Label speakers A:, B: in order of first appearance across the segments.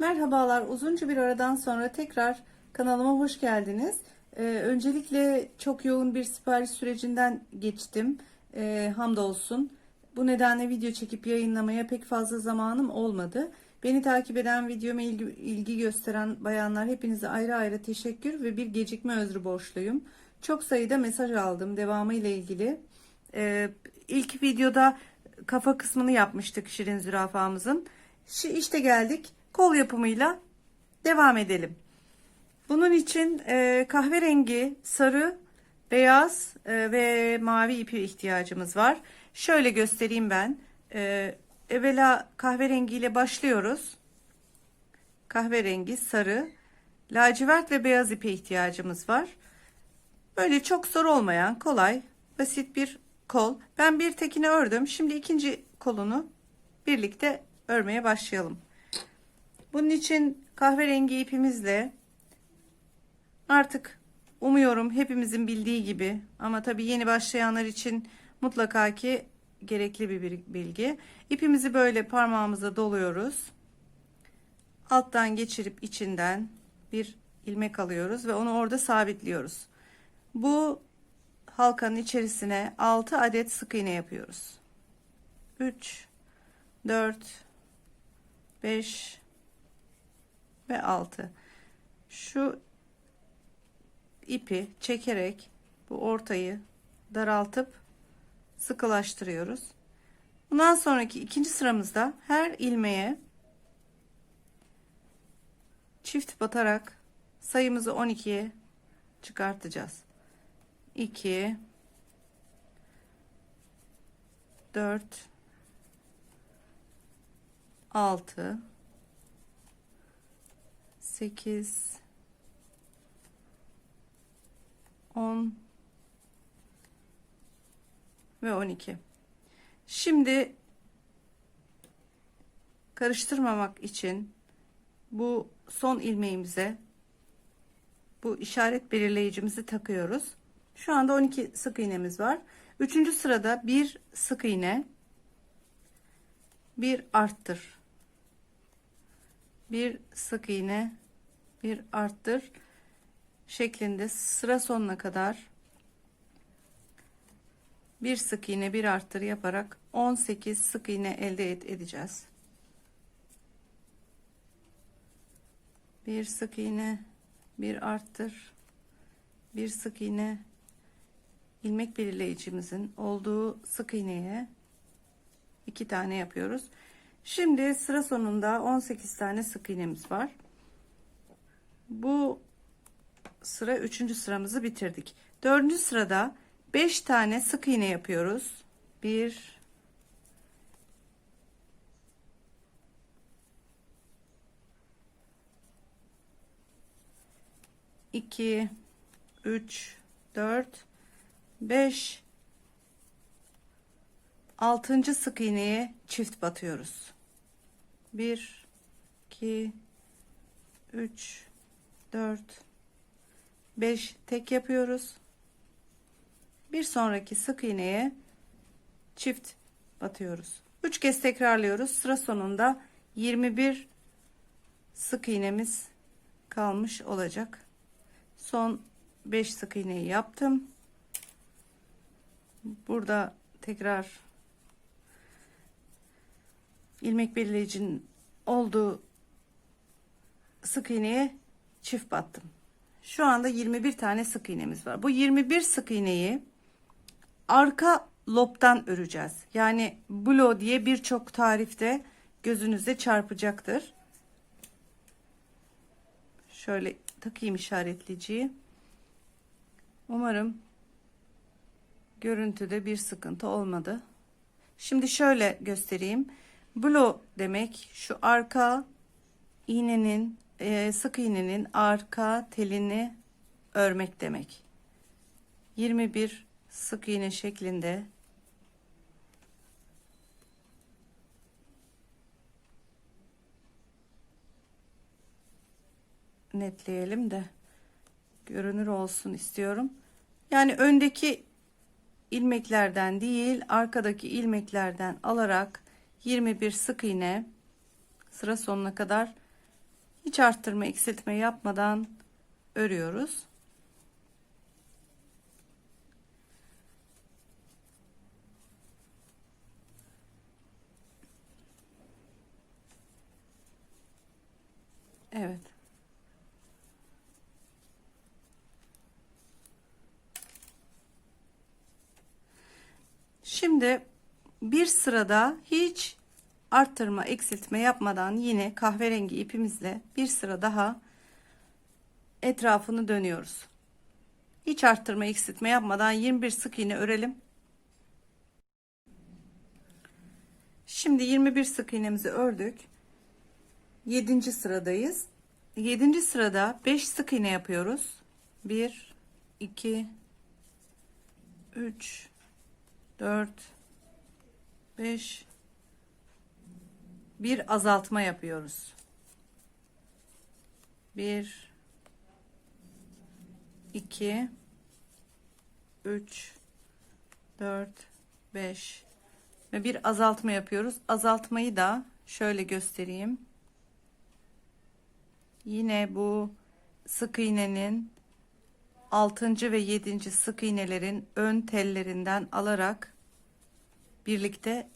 A: Merhabalar, uzunca bir aradan sonra tekrar kanalıma hoş geldiniz. Ee, öncelikle çok yoğun bir sipariş sürecinden geçtim. Ee, hamdolsun. Bu nedenle video çekip yayınlamaya pek fazla zamanım olmadı. Beni takip eden, videoma ilgi, ilgi gösteren bayanlar hepinize ayrı ayrı teşekkür ve bir gecikme özrü borçluyum. Çok sayıda mesaj aldım devamı ile ilgili. Ee, ilk videoda kafa kısmını yapmıştık Şirin zürafamızın. Şi- İşte geldik kol yapımıyla devam edelim. Bunun için e, kahverengi, sarı, beyaz e, ve mavi ipi ihtiyacımız var. Şöyle göstereyim ben. E, evvela kahverengi ile başlıyoruz. Kahverengi, sarı, lacivert ve beyaz ipe ihtiyacımız var. Böyle çok zor olmayan, kolay, basit bir kol. Ben bir tekini ördüm. Şimdi ikinci kolunu birlikte örmeye başlayalım. Bunun için kahverengi ipimizle artık umuyorum hepimizin bildiği gibi ama tabii yeni başlayanlar için mutlaka ki gerekli bir bilgi. İpimizi böyle parmağımıza doluyoruz. Alttan geçirip içinden bir ilmek alıyoruz ve onu orada sabitliyoruz. Bu halkanın içerisine 6 adet sık iğne yapıyoruz. 3 4 5 ve 6 şu ipi çekerek bu ortayı daraltıp sıkılaştırıyoruz. Bundan sonraki ikinci sıramızda her ilmeğe çift batarak sayımızı 12'ye çıkartacağız. 2 4 6 8 10 ve 12. Şimdi karıştırmamak için bu son ilmeğimize bu işaret belirleyicimizi takıyoruz. Şu anda 12 sık iğnemiz var. Üçüncü sırada bir sık iğne, bir arttır, bir sık iğne, bir arttır şeklinde sıra sonuna kadar bir sık iğne bir arttır yaparak 18 sık iğne elde edeceğiz. Bir sık iğne bir arttır bir sık iğne ilmek belirleyicimizin olduğu sık iğneye iki tane yapıyoruz. Şimdi sıra sonunda 18 tane sık iğnemiz var. Bu sıra üçüncü sıramızı bitirdik. Dördüncü sırada 5 tane sık iğne yapıyoruz. 1 2 3 4 5 altıncı sık iğneye çift batıyoruz. 1 2 3 4 5 tek yapıyoruz. Bir sonraki sık iğneye çift batıyoruz. 3 kez tekrarlıyoruz. Sıra sonunda 21 sık iğnemiz kalmış olacak. Son 5 sık iğneyi yaptım. Burada tekrar ilmek belirleyicinin olduğu sık iğneye çift battım. Şu anda 21 tane sık iğnemiz var. Bu 21 sık iğneyi arka lobdan öreceğiz. Yani blo diye birçok tarifte gözünüze çarpacaktır. Şöyle takayım işaretleyiciyi. Umarım görüntüde bir sıkıntı olmadı. Şimdi şöyle göstereyim. Blo demek şu arka iğnenin e, sık iğnenin arka telini örmek demek. 21 sık iğne şeklinde netleyelim de görünür olsun istiyorum. Yani öndeki ilmeklerden değil arkadaki ilmeklerden alarak 21 sık iğne sıra sonuna kadar Hiç arttırma eksiltme yapmadan örüyoruz. Evet. Şimdi bir sırada hiç arttırma, eksiltme yapmadan yine kahverengi ipimizle bir sıra daha etrafını dönüyoruz. Hiç arttırma, eksiltme yapmadan 21 sık iğne örelim. Şimdi 21 sık iğnemizi ördük. 7. sıradayız. 7. sırada 5 sık iğne yapıyoruz. 1 2 3 4 5 bir azaltma yapıyoruz. 1 2 3 4 5 ve bir azaltma yapıyoruz. Azaltmayı da şöyle göstereyim. Yine bu sık iğnenin 6. ve 7. sık iğnelerin ön tellerinden alarak birlikte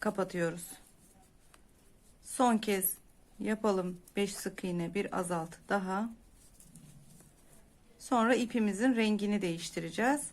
A: kapatıyoruz. Son kez yapalım 5 sık iğne bir azaltı daha. Sonra ipimizin rengini değiştireceğiz.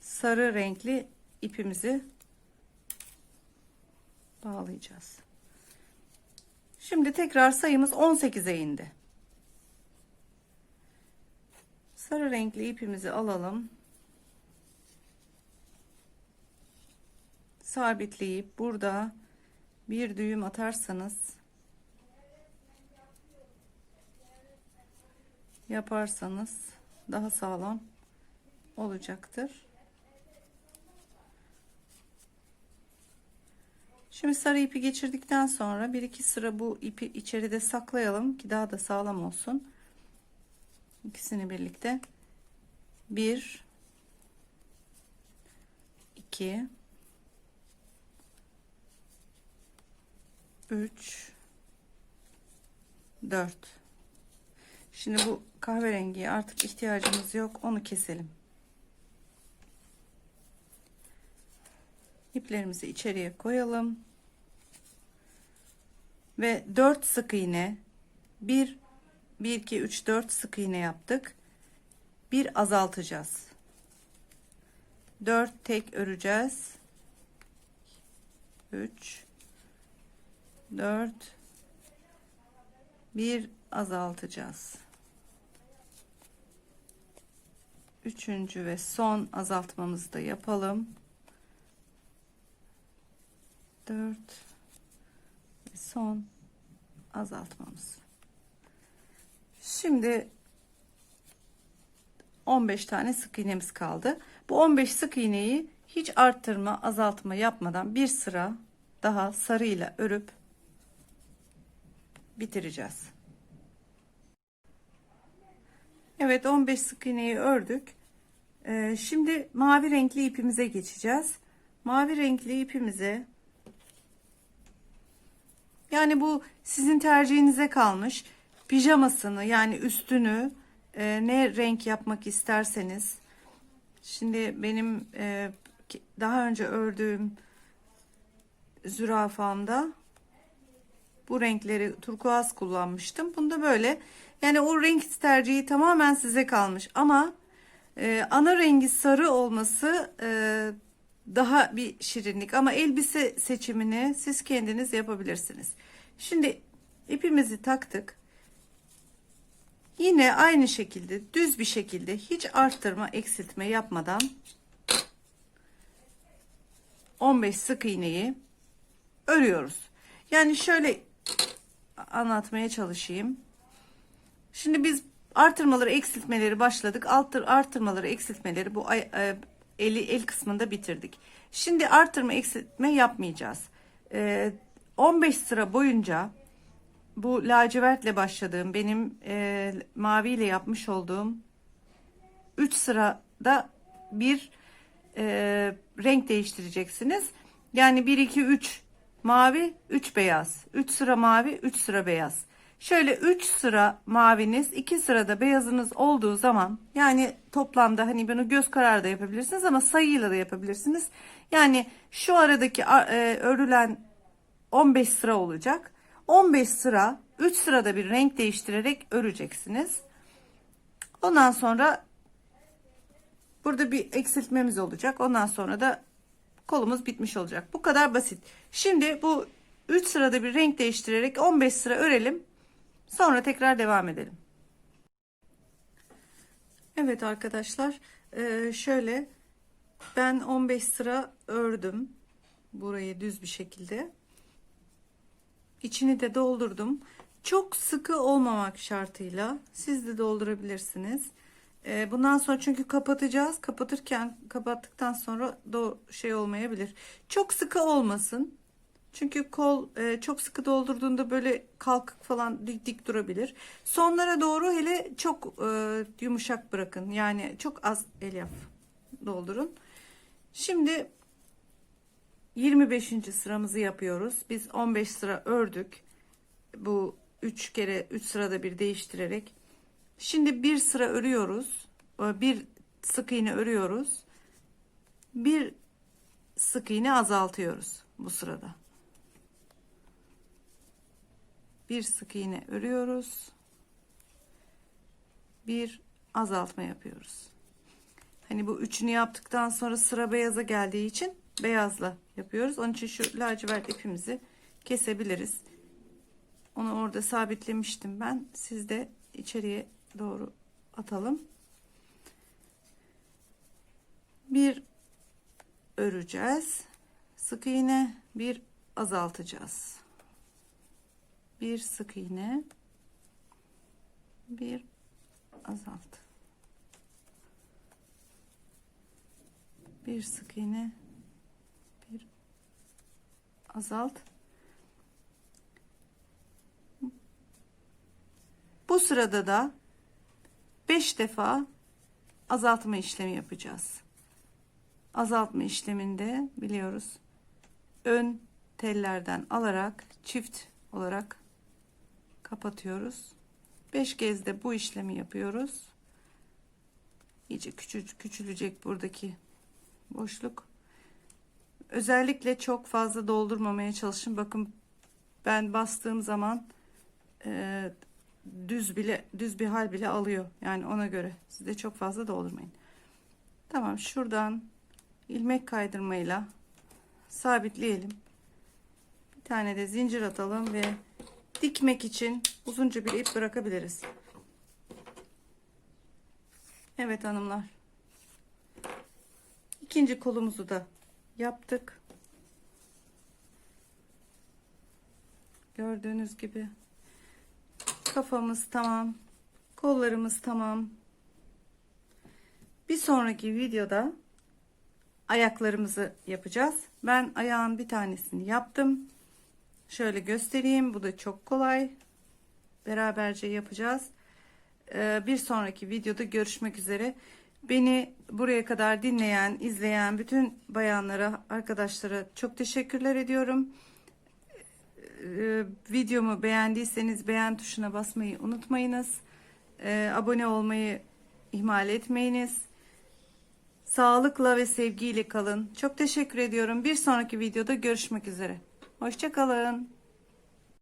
A: Sarı renkli ipimizi bağlayacağız. Şimdi tekrar sayımız 18'e indi. Sarı renkli ipimizi alalım. Sabitleyip burada bir düğüm atarsanız yaparsanız daha sağlam olacaktır. Şimdi sarı ipi geçirdikten sonra bir iki sıra bu ipi içeride saklayalım ki daha da sağlam olsun. İkisini birlikte 1 2 3 4 Şimdi bu kahverengiye artık ihtiyacımız yok. Onu keselim. İplerimizi içeriye koyalım. Ve 4 sık iğne 1 1 2 3 4 sık iğne yaptık. Bir azaltacağız. 4 tek öreceğiz. 3 4 bir azaltacağız. Üçüncü ve son azaltmamızı da yapalım. 4 ve son azaltmamız. Şimdi 15 tane sık iğnemiz kaldı. Bu 15 sık iğneyi hiç arttırma, azaltma yapmadan bir sıra daha sarıyla örüp bitireceğiz. Evet 15 sık iğneyi ördük. Ee, şimdi mavi renkli ipimize geçeceğiz. Mavi renkli ipimize yani bu sizin tercihinize kalmış. Pijamasını yani üstünü e, ne renk yapmak isterseniz. Şimdi benim e, daha önce ördüğüm zürafamda bu renkleri turkuaz kullanmıştım. Bunda böyle yani o renk tercihi tamamen size kalmış ama e, ana rengi sarı olması e, daha bir şirinlik ama elbise seçimini siz kendiniz yapabilirsiniz. Şimdi ipimizi taktık. Yine aynı şekilde düz bir şekilde hiç arttırma eksiltme yapmadan 15 sık iğneyi örüyoruz. Yani şöyle anlatmaya çalışayım. Şimdi biz artırmaları eksiltmeleri başladık. Altır, artırmaları eksiltmeleri bu ay, e, eli el kısmında bitirdik. Şimdi artırma eksiltme yapmayacağız. E, 15 sıra boyunca bu lacivertle başladığım benim e, maviyle yapmış olduğum 3 sırada bir e, renk değiştireceksiniz. Yani 1 2 3 mavi 3 beyaz 3 sıra mavi 3 sıra beyaz Şöyle 3 sıra maviniz, 2 sırada beyazınız olduğu zaman yani toplamda hani bunu göz kararı da yapabilirsiniz ama sayıyla da yapabilirsiniz. Yani şu aradaki e, örülen 15 sıra olacak. 15 sıra 3 sırada bir renk değiştirerek öreceksiniz. Ondan sonra burada bir eksiltmemiz olacak. Ondan sonra da kolumuz bitmiş olacak. Bu kadar basit. Şimdi bu 3 sırada bir renk değiştirerek 15 sıra örelim. Sonra tekrar devam edelim. Evet arkadaşlar e, şöyle ben 15 sıra ördüm burayı düz bir şekilde. İçini de doldurdum. Çok sıkı olmamak şartıyla siz de doldurabilirsiniz. E, bundan sonra çünkü kapatacağız. Kapatırken kapattıktan sonra da şey olmayabilir. Çok sıkı olmasın çünkü kol e, çok sıkı doldurduğunda böyle kalkık falan dik dik durabilir. Sonlara doğru hele çok e, yumuşak bırakın. Yani çok az elyaf doldurun. Şimdi 25. sıramızı yapıyoruz. Biz 15 sıra ördük. Bu 3 kere 3 sırada bir değiştirerek. Şimdi bir sıra örüyoruz. E, bir sık iğne örüyoruz. Bir sık iğne azaltıyoruz bu sırada. Bir sık iğne örüyoruz. Bir azaltma yapıyoruz. Hani bu üçünü yaptıktan sonra sıra beyaza geldiği için beyazla yapıyoruz. Onun için şu lacivert ipimizi kesebiliriz. Onu orada sabitlemiştim ben. Siz de içeriye doğru atalım. Bir öreceğiz. Sık iğne bir azaltacağız bir sık iğne bir azalt. Bir sık iğne bir azalt. Bu sırada da 5 defa azaltma işlemi yapacağız. Azaltma işleminde biliyoruz ön tellerden alarak çift olarak kapatıyoruz. 5 kez de bu işlemi yapıyoruz. İyice küçük küçülecek buradaki boşluk. Özellikle çok fazla doldurmamaya çalışın. Bakın ben bastığım zaman e, düz bile düz bir hal bile alıyor. Yani ona göre siz de çok fazla doldurmayın. Tamam şuradan ilmek kaydırmayla sabitleyelim. Bir tane de zincir atalım ve dikmek için uzunca bir ip bırakabiliriz. Evet hanımlar. İkinci kolumuzu da yaptık. Gördüğünüz gibi kafamız tamam. Kollarımız tamam. Bir sonraki videoda ayaklarımızı yapacağız. Ben ayağın bir tanesini yaptım. Şöyle göstereyim. Bu da çok kolay. Beraberce yapacağız. Ee, bir sonraki videoda görüşmek üzere. Beni buraya kadar dinleyen, izleyen bütün bayanlara, arkadaşlara çok teşekkürler ediyorum. Ee, videomu beğendiyseniz beğen tuşuna basmayı unutmayınız. Ee, abone olmayı ihmal etmeyiniz. Sağlıkla ve sevgiyle kalın. Çok teşekkür ediyorum. Bir sonraki videoda görüşmek üzere. Hoşçakalın.